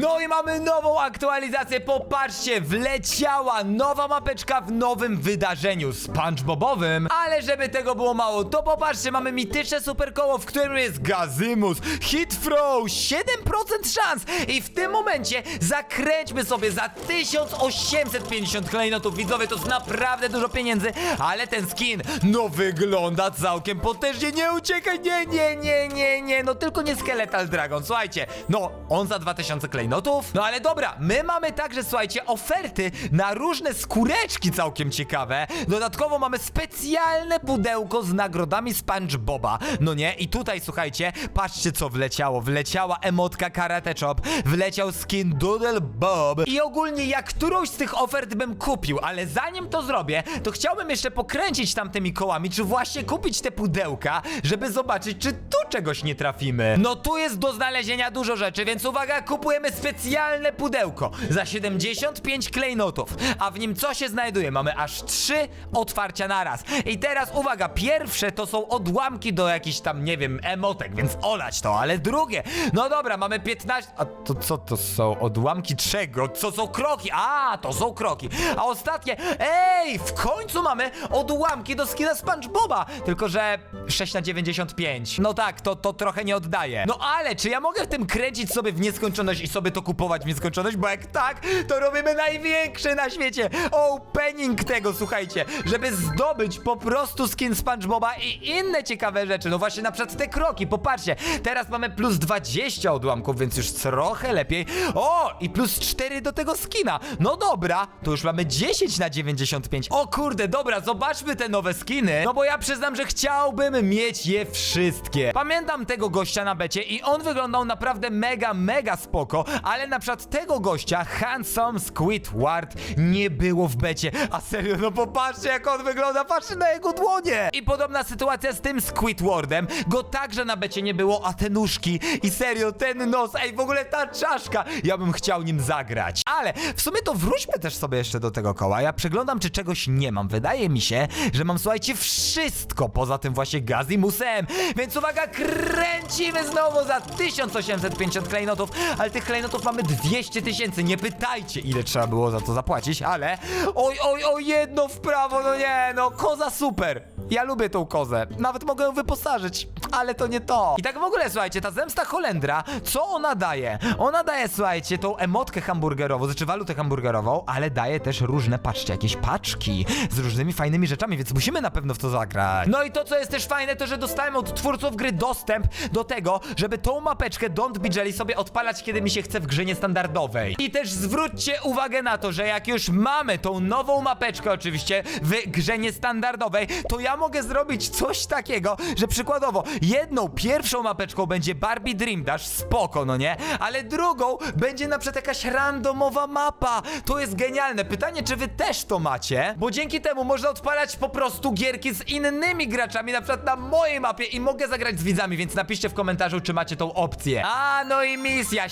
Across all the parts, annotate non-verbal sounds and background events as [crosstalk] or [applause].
No i mamy nową aktualizację, popatrzcie, wleciała nowa mapeczka w nowym wydarzeniu SpongeBobowym, ale żeby tego było mało, to popatrzcie, mamy mityczne superkoło, w którym jest Gazymus, Hit Throw, 7% szans. I w tym momencie zakręćmy sobie za 1850 klejnotów, widzowie, to jest naprawdę dużo pieniędzy, ale ten skin, no wygląda całkiem potężnie, nie uciekaj, nie, nie, nie, nie, nie, no tylko nie Skeletal Dragon, słuchajcie, no on za 2000 klejnotów, no ale dobra, my mamy także, słuchajcie, oferty na różne skóreczki całkiem ciekawe, dodatkowo mamy specjalne pudełko z nagrodami SpongeBoba, no nie, i tutaj, słuchajcie, patrzcie co wleciało, wleciała emotka Karate Chop, wleciał skin Doodle Bob. I ogólnie jak którąś z tych ofert bym kupił, ale zanim to zrobię, to chciałbym jeszcze pokręcić tamtymi kołami, czy właśnie kupić te pudełka, żeby zobaczyć, czy tu czegoś nie trafimy. No tu jest do znalezienia dużo rzeczy, więc uwaga, kupujemy specjalne pudełko za 75 klejnotów, a w nim co się znajduje? Mamy aż trzy otwarcia naraz. I teraz uwaga, pierwsze to są odłamki do jakichś tam, nie wiem, emotek, więc olać to, ale drugie, no dobra, mamy 15, a to co to są odłamki czego? Co są kroki? A, to są kroki. A ostatnie, ej, w końcu mamy odłamki do skina SpongeBoba, tylko że 6 na 95. No tak, to, to trochę nie oddaje. No ale czy ja mogę w tym kręcić sobie w nieskończoność i sobie to kupować w nieskończoność? Bo jak tak, to robimy największy na świecie opening tego, słuchajcie, żeby zdobyć po prostu skin SpongeBoba i inne ciekawe rzeczy. No właśnie na przykład te kroki, popatrzcie, teraz mamy plus 20 odłamków, więc już trochę lepiej. O, i plus 4 do tego skina. No dobra, to już mamy 10 na 95. O kurde, dobra, zobaczmy te nowe skiny. No bo ja przyznam, że chciałbym mieć je wszystkie. Pamiętam tego gościa na becie i on wyglądał naprawdę mega, mega spoko, ale na przykład tego gościa, Handsome Squidward, nie było w becie. A serio, no popatrzcie jak on wygląda, patrzcie na jego dłonie. I podobna sytuacja z tym Squidwardem, go także na becie nie było, a te nóżki i serio, ten nos, ej, w ogóle ta czaszka, ja bym chciał nim zagrać. Ale w sumie to wróćmy też sobie jeszcze do tego koła. Ja przeglądam, czy czegoś nie mam. Wydaje mi się, że mam, słuchajcie, wszystko poza tym właśnie Gazimusem. Więc uwaga, kręcimy znowu za 1850 klejnotów, ale tych klejnotów mamy 200 tysięcy. Nie pytajcie, ile trzeba było za to zapłacić, ale oj, oj, oj, jedno w prawo, no nie, no, koza super. Ja lubię tą kozę. Nawet mogę ją wyposażyć, ale to nie to. I tak w ogóle, słuchajcie, ta zemsta Holendra, co ona daje? Ona daje, słuchajcie, tą emotkę hamburgerową, znaczy walutę hamburgerową, ale daje też różne, patrzcie, jakieś paczki z różnymi fajnymi rzeczami, więc musimy na pewno w to zagrać. No i to, co jest też fajne, to, że dostałem od twórców gry dostęp do tego, żeby tą mapeczkę Don't Be Jelly sobie odpalać, kiedy mi się chce w grze niestandardowej. I też zwróćcie uwagę na to, że jak już mamy tą nową mapeczkę oczywiście w grze niestandardowej, to ja mogę zrobić coś takiego, że przykładowo jedną, pierwszą mapeczką będzie Barbie Dream Dash, spoko, no nie? Ale drugą będzie na przykład jakaś randomowa mapa. To jest genialne. Pytanie, czy wy też to macie? Bo dzięki temu można odpalać po prostu gierki z innymi graczami, na przykład na mojej mapie i mogę zagrać z widzami, więc napiszcie w komentarzu, czy macie tą opcję. A, no i misja,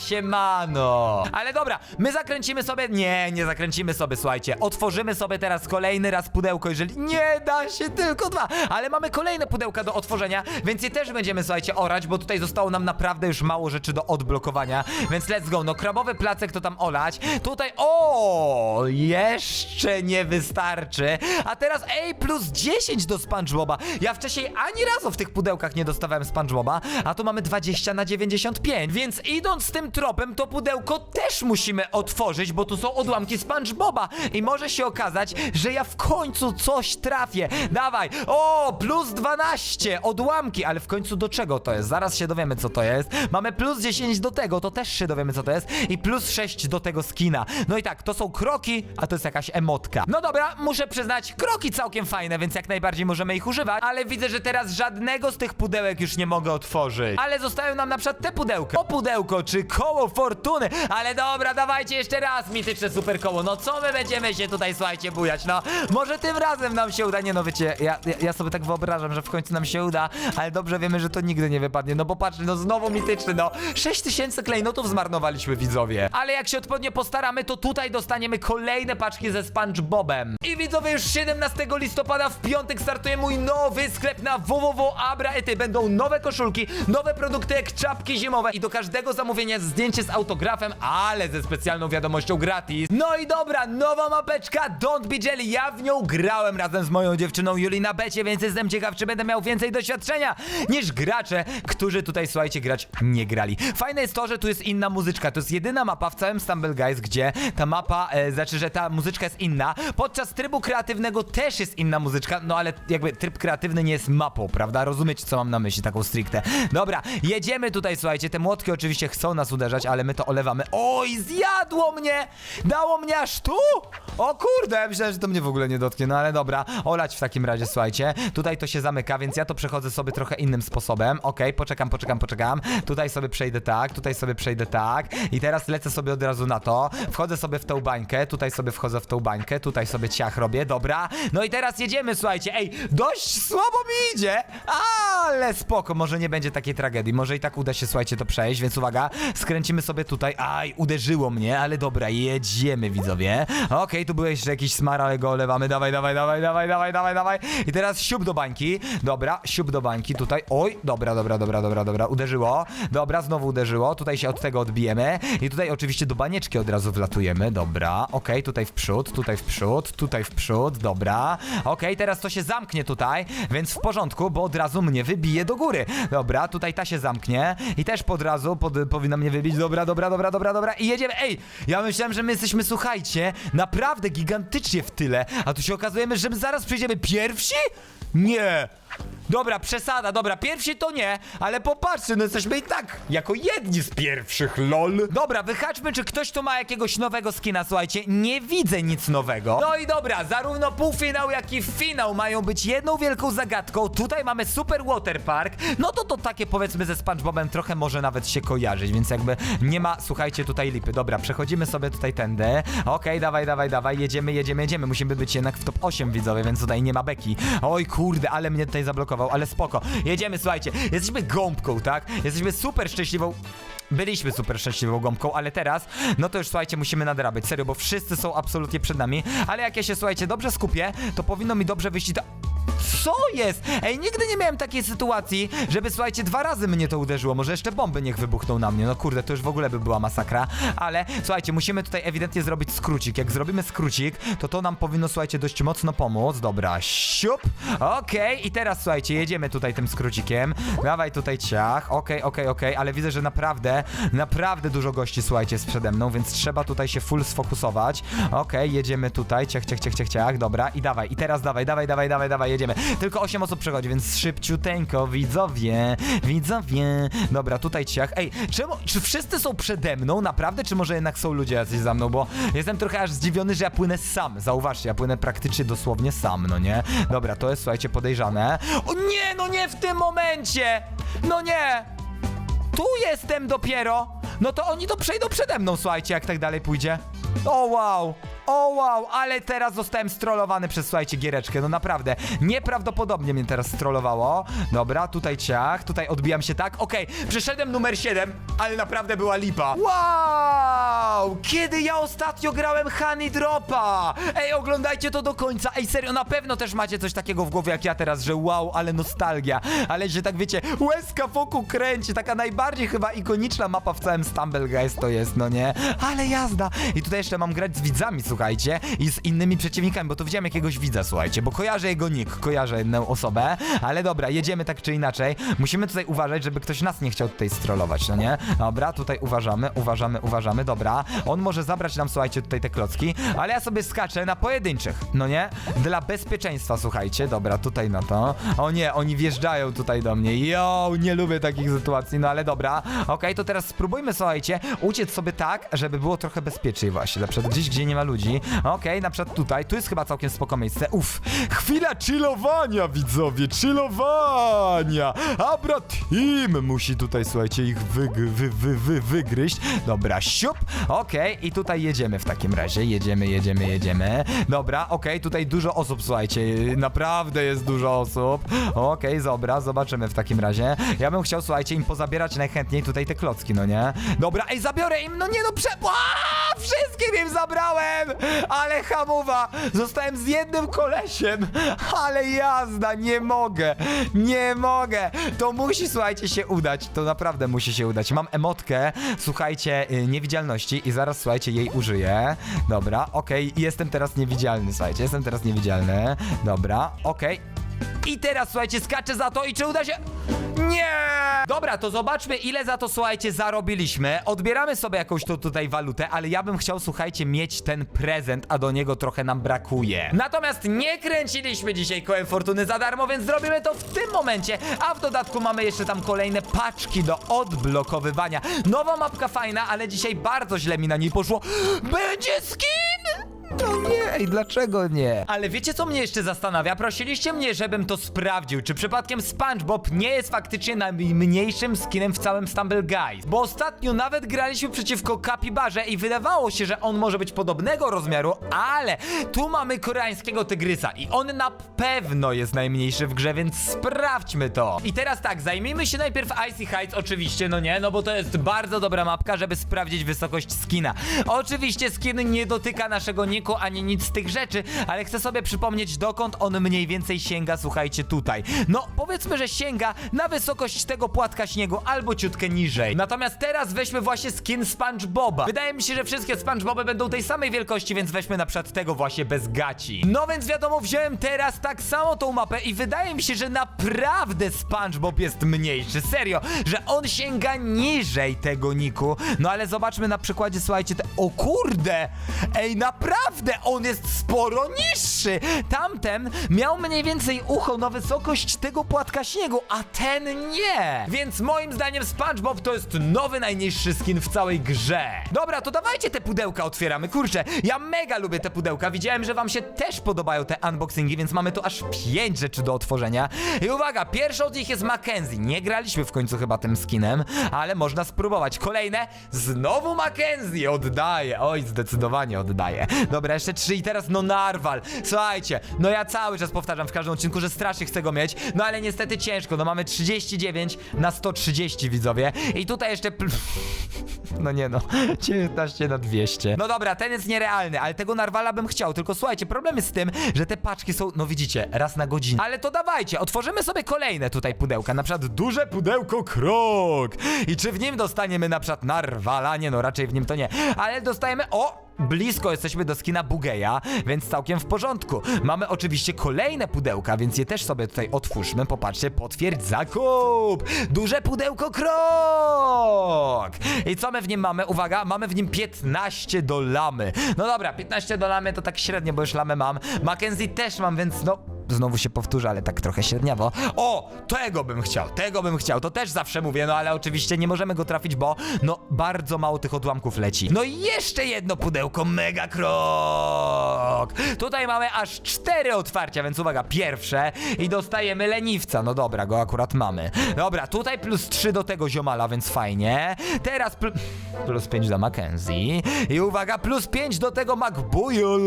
Ale dobra, my zakręcimy sobie... Nie, nie zakręcimy sobie, słuchajcie. Otworzymy sobie teraz kolejny raz pudełko, jeżeli... Nie da się, tylko dwa. Ale mamy kolejne pudełka do otworzenia, więc je też będziemy, słuchajcie, orać, bo tutaj zostało nam naprawdę już mało rzeczy do odblokowania. Więc let's go. No, krabowy placek to tam olać. Tutaj... O, jeszcze nie wystarczy. A teraz, ej, plus 10 do SpongeBoba. Ja wcześniej ani razu w tych pudełkach nie dostawałem SpongeBoba, a tu mamy 20 na 95. Więc idąc tym tropem, to pudełko też musimy otworzyć, bo tu są odłamki SpongeBoba. I może się okazać, że ja w końcu coś trafię. Dawaj. O, plus 12 odłamki, ale w końcu do czego to jest? Zaraz się dowiemy, co to jest. Mamy plus 10 do tego, to też się dowiemy, co to jest. I plus 6 do tego skina. No i tak, to są kroki, a to jest jakaś emotka. No dobra, muszę przyznać, kroki całkiem fajne, więc jak najbardziej możemy ich używać, ale widzę, że teraz żadnego z tych pudełek już nie mogę otworzyć. Ale zostają nam na przykład te pudełka. O pudełko, czy koło fortuny. Ale dobra, dawajcie jeszcze raz mityczne super koło. No co my będziemy się tutaj, słuchajcie, bujać? No, może tym razem nam się uda. Nie no, wiecie, ja, ja ja, sobie tak wyobrażam, że w końcu nam się uda, ale dobrze wiemy, że to nigdy nie wypadnie, no bo patrz, no znowu mityczny, no 6000 klejnotów zmarnowaliśmy widzowie. Ale jak się odpowiednio postaramy, to tutaj dostaniemy kolejne paczki ze SpongeBobem. I widzowie, już 17 listopada w piątek startuje mój nowy sklep na www.abraety. Będą nowe koszulki, nowe produkty jak czapki zimowe i do każdego zamówienia zdjęcie z autografem, ale ze specjalną wiadomością gratis. No i dobra, nowa mapeczka Don't Be Jelly. Ja w nią grałem razem z moją dziewczyną Juli na becie, więc jestem ciekaw, czy będę miał więcej doświadczenia niż gracze, którzy tutaj, słuchajcie, grać nie grali. Fajne jest to, że tu jest inna muzyczka. To jest jedyna mapa w całym Stumble Guys, gdzie ta mapa, e, znaczy, że ta muzyczka jest inna. Podczas trybu kreatywnego też jest inna muzyczka, no ale jakby tryb kreatywny nie jest mapą, prawda? Rozumiecie, co mam na myśli, taką stricte. Dobra, jedziemy tutaj, słuchajcie, te młotki oczywiście chcą nas uderzać, ale my to olewamy. Oj, zjadło mnie! Dało mnie aż tu? O kurde, myślałem, że to mnie w ogóle nie dotknie, no ale dobra, olać w takim razie, słuchajcie. Tutaj to się zamyka, więc ja to przechodzę sobie trochę innym sposobem. Okej, poczekam, poczekam, poczekam. Tutaj sobie przejdę tak, tutaj sobie przejdę tak. I teraz lecę sobie od razu na to. Wchodzę sobie w tą bańkę, tutaj sobie wchodzę w tą bańkę, tutaj sobie ciach robię, dobra. No i teraz jedziemy, słuchajcie. Ej, dość słabo mi idzie, ale spoko, może nie będzie takiej tragedii. Może i tak uda się, słuchajcie, to przejść, więc uwaga, skręcimy sobie tutaj. Aj, uderzyło mnie, ale dobra, jedziemy, widzowie. Okej, tu był jeszcze jakiś smar, ale go olewamy. Dawaj, dawaj, dawaj, dawaj, dawaj, dawaj, dawaj. I teraz siup do bańki. Dobra, siup do bańki tutaj. Oj, dobra, dobra, dobra, dobra, dobra. Uderzyło. Dobra, znowu uderzyło. Tutaj się od tego odbijemy. I tutaj oczywiście do banieczki od razu wlatujemy. Dobra, okej, tutaj w przód, tutaj w przód, tutaj w przód. Dobra. Okej, teraz to się zamknie tutaj, więc w porządku, bo od razu mnie wybije do góry. Dobra, tutaj ta się zamknie i też pod razu pod, powinna mnie wybić. Dobra, dobra, dobra, dobra, dobra. I jedziemy. Ej, ja myślałem, że my jesteśmy, słuchajcie, naprawdę gigantycznie w tyle, a tu się okazujemy, że my zaraz przyjdziemy pierwsi? Nie. Dobra, przesada, dobra, pierwsi to nie, ale popatrzcie, no jesteśmy i tak jako jedni z pierwszych, lol. Dobra, wyhaczmy, czy ktoś tu ma jakiegoś nowego skina, słuchajcie, nie widzę nic nowego. No i dobra, zarówno półfinał, jak i finał mają być jedną wielką zagadką. Tutaj mamy Super Water Park, no to to takie powiedzmy ze SpongeBobem trochę może nawet się kojarzyć, więc jakby nie ma, słuchajcie, tutaj lipy. Dobra, przechodzimy sobie tutaj tędy. Okej, dawaj, dawaj, dawaj, jedziemy, jedziemy, jedziemy. Musimy być jednak w top 8 widzowie, więc tutaj nie ma beki. Oj kurde, ale mnie tutaj zablokował, ale spoko. Jedziemy, słuchajcie, jesteśmy gąbką, tak? Jesteśmy super szczęśliwą... Byliśmy super szczęśliwą gąbką, ale teraz, no to już słuchajcie, musimy nadrabiać, serio, bo wszyscy są absolutnie przed nami, ale jak ja się, słuchajcie, dobrze skupię, to powinno mi dobrze wyjść ta... Co jest? Ej, nigdy nie miałem takiej sytuacji, żeby słuchajcie, dwa razy mnie to uderzyło. Może jeszcze bomby niech wybuchną na mnie. No kurde, to już w ogóle by była masakra. Ale słuchajcie, musimy tutaj ewidentnie zrobić skrócik. Jak zrobimy skrócik, to to nam powinno, słuchajcie, dość mocno pomóc. Dobra, siup. Okej, i teraz słuchajcie, jedziemy tutaj tym skrócikiem. Dawaj tutaj ciach. Okej, okej, okej, ale widzę, że naprawdę, naprawdę dużo gości, słuchajcie, jest przede mną, więc trzeba tutaj się full sfokusować. Okej, jedziemy tutaj. Ciach, ciach, ciach, ciach, ciach. Dobra, i dawaj. I teraz dawaj, dawaj, dawaj, dawaj, dawaj, jedziemy. Tylko 8 osób przechodzi, więc szybciuteńko, widzowie, widzowie. Dobra, tutaj ciach. Ej, czemu, czy wszyscy są przede mną, naprawdę, czy może jednak są ludzie jacyś za mną, bo jestem trochę aż zdziwiony, że ja płynę sam. Zauważcie, ja płynę praktycznie dosłownie sam, no nie? Dobra, to jest, słuchajcie, podejrzane. O nie, no nie w tym momencie! No nie! Tu jestem dopiero! No to oni to przejdą przede mną, słuchajcie, jak tak dalej pójdzie. O wow! O wow, ale teraz zostałem strollowany przez, słuchajcie, giereczkę, no naprawdę, nieprawdopodobnie mnie teraz strollowało. Dobra, tutaj ciach, tutaj odbijam się tak, okej, przeszedłem numer 7, ale naprawdę była lipa. Wow! Kiedy ja ostatnio grałem Honey Dropa? Ej, oglądajcie to do końca, ej, serio, na pewno też macie coś takiego w głowie jak ja teraz, że wow, ale nostalgia, ale że tak wiecie, łezka wokół kręci, taka najbardziej chyba ikoniczna mapa w całym Stumble Guys to jest, no nie? Ale jazda! I tutaj jeszcze mam grać z widzami, słuchajcie, i z innymi przeciwnikami, bo tu widziałem jakiegoś widza, słuchajcie, bo kojarzę jego nick, kojarzę jedną osobę, ale dobra, jedziemy tak czy inaczej. Musimy tutaj uważać, żeby ktoś nas nie chciał tutaj strollować, no nie? Dobra, tutaj uważamy, uważamy, uważamy, dobra. On może zabrać nam, słuchajcie, tutaj te klocki, ale ja sobie skaczę na pojedynczych, no nie? Dla bezpieczeństwa, słuchajcie, dobra, tutaj na to. O nie, oni wjeżdżają tutaj do mnie, yo, nie lubię takich sytuacji, no ale dobra. Okej, to teraz spróbujmy, słuchajcie, uciec sobie tak, żeby było trochę bezpieczniej właśnie, na przykład gdzieś, gdzie nie ma ludzi. Okej, na przykład tutaj, tu jest chyba całkiem spoko miejsce. Uff, chwila chillowania, widzowie, chillowania! Abra Team musi tutaj, słuchajcie, ich wy, wy, wy, wy, wygryźć. Dobra, siup. Okej, i tutaj jedziemy w takim razie. Jedziemy, jedziemy, jedziemy. Dobra, okej, tutaj dużo osób, słuchajcie. Naprawdę jest dużo osób. Okej, dobra, zobaczymy w takim razie. Ja bym chciał, słuchajcie, im pozabierać najchętniej tutaj te klocki, no nie? Dobra, ej, zabiorę im, no nie no, prze... Aaa, wszystkim im zabrałem! Ale hamowa! Zostałem z jednym kolesiem! Ale jazda, nie mogę! Nie mogę! To musi, słuchajcie, się udać. To naprawdę musi się udać. Mam emotkę, słuchajcie, y, niewidzialności i zaraz, słuchajcie, jej użyję. Dobra, okej, jestem teraz niewidzialny, słuchajcie, jestem teraz niewidzialny. Dobra, okej. I teraz, słuchajcie, skaczę za to i czy uda się... Nie! Dobra, to zobaczmy, ile za to, słuchajcie, zarobiliśmy. Odbieramy sobie jakąś tu tutaj walutę, ale ja bym chciał, słuchajcie, mieć ten prezent, a do niego trochę nam brakuje. Natomiast nie kręciliśmy dzisiaj kołem fortuny za darmo, więc zrobimy to w tym momencie, a w dodatku mamy jeszcze tam kolejne paczki do odblokowywania. Nowa mapka fajna, ale dzisiaj bardzo źle mi na niej poszło. Będzie skin! No nie, ej, dlaczego nie? Ale wiecie co mnie jeszcze zastanawia? Prosiliście mnie, żebym to sprawdził, czy przypadkiem SpongeBob nie jest faktycznie najmniejszym skinem w całym Stumble Guys. Bo ostatnio nawet graliśmy przeciwko Kapibarze i wydawało się, że on może być podobnego rozmiaru, ale tu mamy koreańskiego tygrysa i on na pewno jest najmniejszy w grze, więc sprawdźmy to. I teraz tak, zajmijmy się najpierw Icy Heights oczywiście, no nie, no bo to jest bardzo dobra mapka, żeby sprawdzić wysokość skina. Oczywiście skin nie dotyka naszego ani nic z tych rzeczy, ale chcę sobie przypomnieć dokąd on mniej więcej sięga, słuchajcie, tutaj. No, powiedzmy, że sięga na wysokość tego płatka śniegu albo ciutkę niżej. Natomiast teraz weźmy właśnie skin SpongeBoba. Wydaje mi się, że wszystkie SpongeBoby będą tej samej wielkości, więc weźmy na przykład tego właśnie bez gaci. No więc wiadomo, wziąłem teraz tak samo tą mapę i wydaje mi się, że naprawdę SpongeBob jest mniejszy. Serio, że on sięga niżej tego niku. No ale zobaczmy na przykładzie, słuchajcie, te... O kurde! Ej, naprawdę on jest sporo niższy! Tamten miał mniej więcej ucho na wysokość tego płatka śniegu, a ten nie! Więc moim zdaniem SpongeBob to jest nowy najniższy skin w całej grze. Dobra, to dawajcie te pudełka otwieramy. Kurczę, ja mega lubię te pudełka. Widziałem, że wam się też podobają te unboxingi, więc mamy tu aż pięć rzeczy do otworzenia. I uwaga, pierwsza od nich jest Mackenzie. Nie graliśmy w końcu chyba tym skinem, ale można spróbować. Kolejne, znowu Mackenzie. Oddaję. Oj, zdecydowanie oddaję. Dobra, jeszcze trzy i teraz no Narwal. Słuchajcie, no ja cały czas powtarzam w każdym odcinku, że strasznie chcę go mieć, no ale niestety ciężko. No mamy 39 na 130 widzowie. I tutaj jeszcze... [laughs] No nie no, 19 na 200. No dobra, ten jest nierealny, ale tego narwala bym chciał. Tylko słuchajcie, problem jest z tym, że te paczki są, no widzicie, raz na godzinę. Ale to dawajcie, otworzymy sobie kolejne tutaj pudełka. Na przykład duże pudełko krok. I czy w nim dostaniemy na przykład narwala? Nie no, raczej w nim to nie. Ale dostajemy, o! Blisko jesteśmy do skina Bugeja, więc całkiem w porządku. Mamy oczywiście kolejne pudełka, więc je też sobie tutaj otwórzmy. Popatrzcie, potwierdź zakup! Duże pudełko krok! I co my w nim mamy? Uwaga, mamy w nim 15 do lamy. No dobra, 15 do lamy to tak średnio, bo już lamę mam. Mackenzie też mam, więc no... Znowu się powtórzę, ale tak trochę średniawo. O! Tego bym chciał, tego bym chciał. To też zawsze mówię, no ale oczywiście nie możemy go trafić, bo no bardzo mało tych odłamków leci. No i jeszcze jedno pudełko Mega Krok! Tutaj mamy aż cztery otwarcia, więc uwaga, pierwsze i dostajemy leniwca. No dobra, go akurat mamy. Dobra, tutaj plus 3 do tego ziomala, więc fajnie. Teraz pl plus 5 do Mackenzie. I uwaga, plus 5 do tego McBoyo.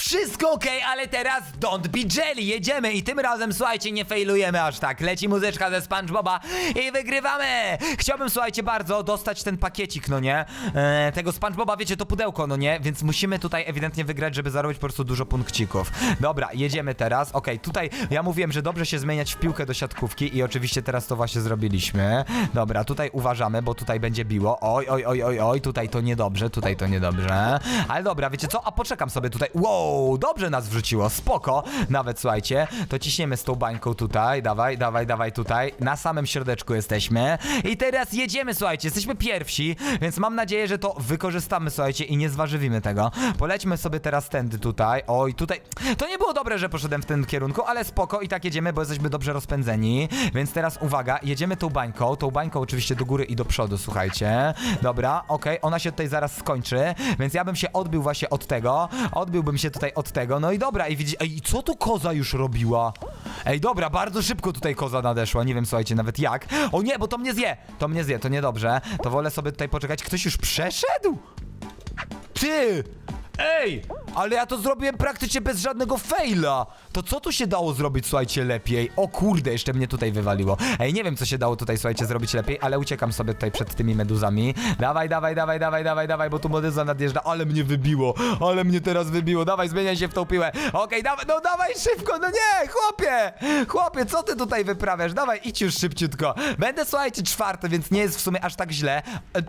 Wszystko ok, ale teraz don't be jelly. Jedziemy i tym razem, słuchajcie, nie failujemy aż tak. Leci muzyczka ze SpongeBoba i wygrywamy. Chciałbym, słuchajcie, bardzo dostać ten pakiecik, no nie? E, tego SpongeBoba, wiecie, to pudełko, no nie? Więc musimy tutaj ewidentnie wygrać, żeby zarobić po prostu dużo punkcików. Dobra, jedziemy teraz. Okej, tutaj ja mówiłem, że dobrze się zmieniać w piłkę do siatkówki i oczywiście teraz to właśnie zrobiliśmy. Dobra, tutaj uważamy, bo tutaj będzie biło. Oj, oj, oj, oj, oj, tutaj to niedobrze, tutaj to niedobrze. Ale dobra, wiecie co? A poczekam sobie tutaj. Wow, dobrze nas wrzuciło, spoko. Nawet słuchajcie, to ciśniemy z tą bańką tutaj. Dawaj, dawaj, dawaj tutaj. Na samym środeczku jesteśmy. I teraz jedziemy, słuchajcie, jesteśmy pierwsi, więc mam nadzieję, że to wykorzystamy, słuchajcie, i nie zważywimy tego. Polećmy sobie teraz tędy tutaj. Oj, tutaj. To nie było dobre, że poszedłem w tym kierunku, ale spoko i tak jedziemy, bo jesteśmy dobrze rozpędzeni. Więc teraz uwaga, jedziemy tą bańką. Tą bańką oczywiście do góry i do przodu, słuchajcie. Dobra, okej, ona się tutaj zaraz skończy, więc ja bym się odbił właśnie od tego. Odbiłbym się tutaj od tego. No i dobra, i widzi. Ej, co co tu koza już robiła? Ej, dobra, bardzo szybko tutaj koza nadeszła, nie wiem, słuchajcie, nawet jak. O nie, bo to mnie zje, to mnie zje, to niedobrze. To wolę sobie tutaj poczekać. Ktoś już przeszedł? Ty! Ej! Ale ja to zrobiłem praktycznie bez żadnego faila! To co tu się dało zrobić, słuchajcie, lepiej? O kurde, jeszcze mnie tutaj wywaliło. Ej, nie wiem, co się dało tutaj, słuchajcie, zrobić lepiej, ale uciekam sobie tutaj przed tymi meduzami. Dawaj, dawaj, dawaj, dawaj, dawaj, dawaj, bo tu meduza nadjeżdża. Ale mnie wybiło, ale mnie teraz wybiło. Dawaj, zmieniaj się w tą piłę. Okej, dawaj, no dawaj szybko, no nie, chłopie! Chłopie, co ty tutaj wyprawiasz? Dawaj, idź już szybciutko. Będę, słuchajcie, czwarty, więc nie jest w sumie aż tak źle. E,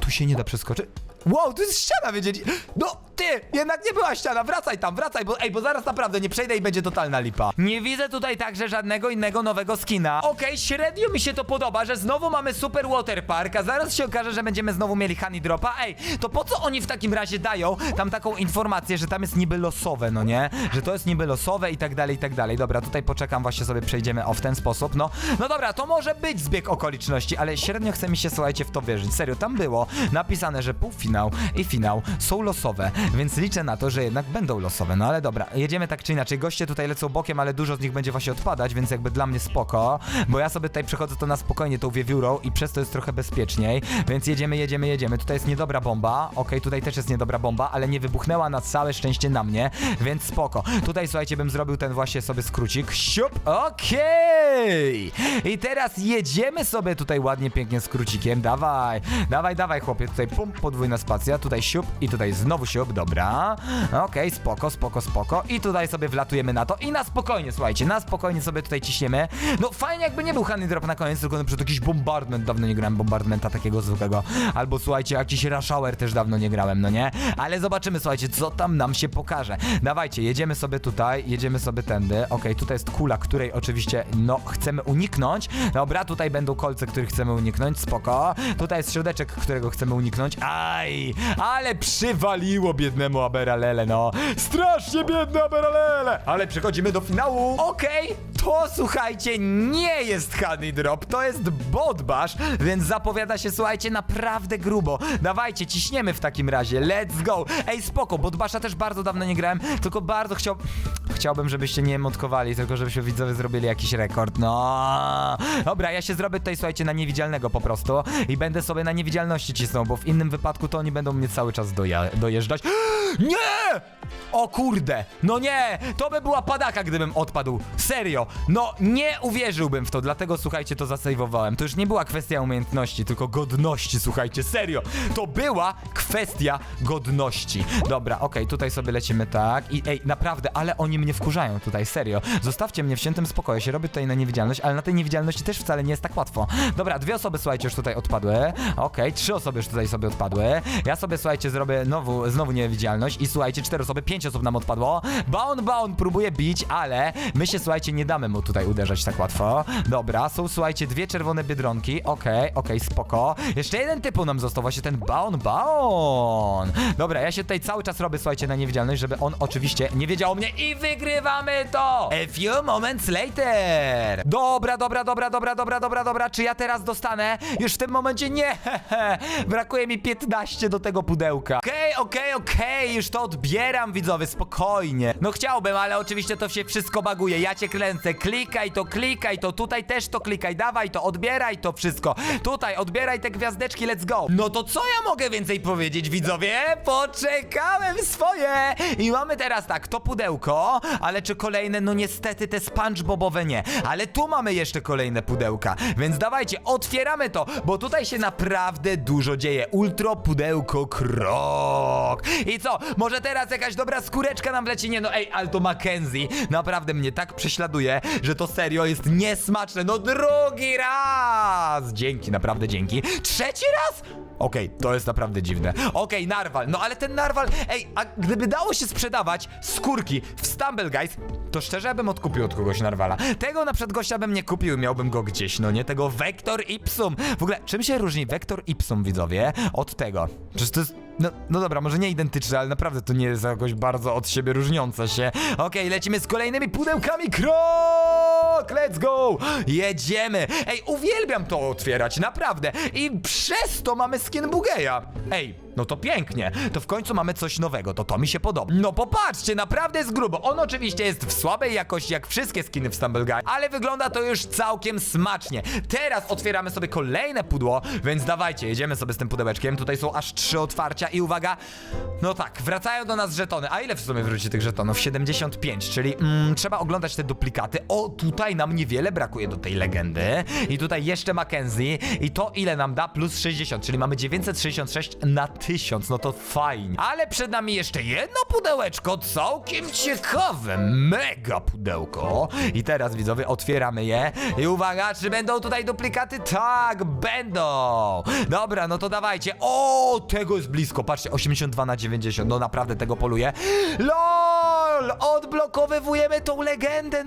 tu się nie da przeskoczyć. Wow, tu jest ściana, wiedzieć. No, ty, jednak nie była ściana, wracaj tam, wracaj, bo ej, bo zaraz naprawdę nie przejdę i będzie totalna lipa. Nie widzę tutaj także żadnego innego nowego skina. Okej, średnio mi się to podoba, że znowu mamy super water park, a zaraz się okaże, że będziemy znowu mieli honey dropa. Ej, to po co oni w takim razie dają tam taką informację, że tam jest niby losowe, no nie? Że to jest niby losowe i tak dalej, i tak dalej. Dobra, tutaj poczekam, właśnie sobie przejdziemy o w ten sposób, no. No dobra, to może być zbieg okoliczności, ale średnio chce mi się, słuchajcie, w to wierzyć. Serio, tam było napisane, że półfinał i finał są losowe, więc liczę na to, że jednak będą losowe. No ale dobra, jedziemy tak czy inaczej. Goście tutaj lecą bokiem, ale dużo z nich będzie właśnie odpadać, więc jakby dla mnie spoko, bo ja sobie tutaj przechodzę to na spokojnie tą wiewiórą i przez to jest trochę bezpieczniej, więc jedziemy, jedziemy, jedziemy. Tutaj jest niedobra bomba, okej, tutaj też jest niedobra bomba, ale nie wybuchnęła na całe szczęście na mnie, więc spoko. Tutaj, słuchajcie, bym zrobił ten właśnie sobie skrócik. Siup, okej! I teraz jedziemy sobie tutaj ładnie, pięknie skrócikiem. Dawaj, dawaj, dawaj, chłopie. Tutaj pum, podwójna spacja, tutaj siup i tutaj znowu siup, dobra. Okej, spoko, spoko, spoko. I tutaj sobie wlatujemy na to i na spokojnie, słuchajcie, na spokojnie sobie tutaj ciśniemy. No fajnie jakby nie był honey drop na koniec, tylko na przykład jakiś bombardment. Dawno nie grałem bombardmenta takiego zwykłego. Albo słuchajcie, jakiś rush hour też dawno nie grałem, no nie? Ale zobaczymy, słuchajcie, co tam nam się pokaże. Dawajcie, jedziemy sobie tutaj, jedziemy sobie tędy. Okej, tutaj jest kula, której oczywiście, no, chcemy uniknąć. Dobra, tutaj będą kolce, których chcemy uniknąć, spoko. Tutaj jest środeczek, którego chcemy uniknąć. Aj, ale przywaliło biednemu Aberalele, no. Strasznie biedny Aberalele. Ale przechodzimy do finału. Okej, to słuchajcie, nie jest honey drop, to jest bodbash, więc zapowiada się, słuchajcie, naprawdę grubo. Dawajcie, ciśniemy w takim razie, let's go. Ej, spoko, bodbasha też bardzo dawno nie grałem, tylko bardzo chciał... Chciałbym, żebyście nie emotkowali, tylko żebyśmy widzowie zrobili jakiś rekord, no. Dobra, ja się zrobię tutaj, słuchajcie, na niewidzialnego po prostu i będę sobie na niewidzialności cisnął, bo w innym wypadku to oni będą mnie cały czas doja dojeżdżać. [gasps] Nie! O kurde, no nie, to by była padaka, gdybym odpadł. Serio, no nie uwierzyłbym w to, dlatego słuchajcie, to zasejwowałem. To już nie była kwestia umiejętności, tylko godności, słuchajcie, serio. To była kwestia godności. Dobra, okej, tutaj sobie lecimy tak i ej, naprawdę, ale oni mnie wkurzają tutaj, serio. Zostawcie mnie w świętym spokoju, się robię tutaj na niewidzialność, ale na tej niewidzialności też wcale nie jest tak łatwo. Dobra, dwie osoby, słuchajcie, już tutaj odpadły. Okej, trzy osoby już tutaj sobie odpadły. Ja sobie, słuchajcie, zrobię znowu, znowu niewidzialność i słuchajcie, cztery osoby, pięć osób nam odpadło. Baun, Baun próbuje bić, ale my się, słuchajcie, nie damy mu tutaj uderzać tak łatwo. Dobra, są, słuchajcie, dwie czerwone biedronki. Okej, okej, spoko. Jeszcze jeden typu nam został, właśnie ten Baun, Baun. Dobra, ja się tutaj cały czas robię, słuchajcie, na niewidzialność, żeby on oczywiście nie wiedział o mnie i wygrywamy to! A few moments later. Dobra, dobra, dobra, dobra, dobra, dobra, dobra. Czy ja teraz dostanę? Już w tym momencie nie. [laughs] Brakuje mi 15 do tego pudełka. Okej, okej, okej, już to odbieram, widzowie, spokojnie. No chciałbym, ale oczywiście to się wszystko baguje. Ja cię kręcę. Klikaj to, klikaj to, tutaj też to klikaj, dawaj to, odbieraj to wszystko. Tutaj, odbieraj te gwiazdeczki, let's go. No to co ja mogę więcej powiedzieć, widzowie? Poczekałem swoje. I mamy teraz tak, to pudełko, ale czy kolejne? No niestety te SpongeBobowe nie. Ale tu mamy jeszcze kolejne pudełka, więc dawajcie, otwieramy to, bo tutaj się naprawdę dużo dzieje. Ultro pudełko krok. I co? Może teraz jakaś dobra skóreczka nam wleci? Nie no, ej, ale to Mackenzie naprawdę mnie tak prześladuje, że to serio jest niesmaczne. No drugi raz! Dzięki, naprawdę dzięki. Trzeci raz? Okej, to jest naprawdę dziwne. Okej, narwal. No ale ten narwal, ej, a gdyby dało się sprzedawać skórki w Stumble Guys, to szczerze bym odkupił od kogoś narwala. Tego na przykład gościa bym nie kupił, miałbym go gdzieś, no nie? Tego Vector Ipsum. W ogóle, czym się różni Vector Ipsum, widzowie, od tego? Przecież to jest no, no dobra, może nie identyczne, ale naprawdę to nie jest jakoś bardzo od siebie różniące się. Okej, lecimy z kolejnymi pudełkami krok! Let's go! Jedziemy! Ej, uwielbiam to otwierać, naprawdę! I przez to mamy skin Bugeja! Ej, no to pięknie. To w końcu mamy coś nowego, to to mi się podoba. No popatrzcie, naprawdę jest grubo. On oczywiście jest w słabej jakości, jak wszystkie skiny w Stumble Guy, ale wygląda to już całkiem smacznie. Teraz otwieramy sobie kolejne pudło, więc dawajcie, jedziemy sobie z tym pudełeczkiem. Tutaj są aż trzy otwarcia i uwaga, no tak, wracają do nas żetony. A ile w sumie wróci tych żetonów? 75, czyli mm, trzeba oglądać te duplikaty. O, tutaj nam niewiele brakuje do tej legendy. I tutaj jeszcze Mackenzie. I to ile nam da? Plus 60, czyli mamy 966 na 1000. No to fajnie. Ale przed nami jeszcze jedno pudełeczko, całkiem ciekawe. Mega pudełko. I teraz widzowie, otwieramy je. I uwaga, czy będą tutaj duplikaty? Tak, będą. Dobra, no to dawajcie. O, tego jest blisko. Patrzcie, 82 na 90. No naprawdę tego poluję. LOL! Odblokowywujemy tą legendę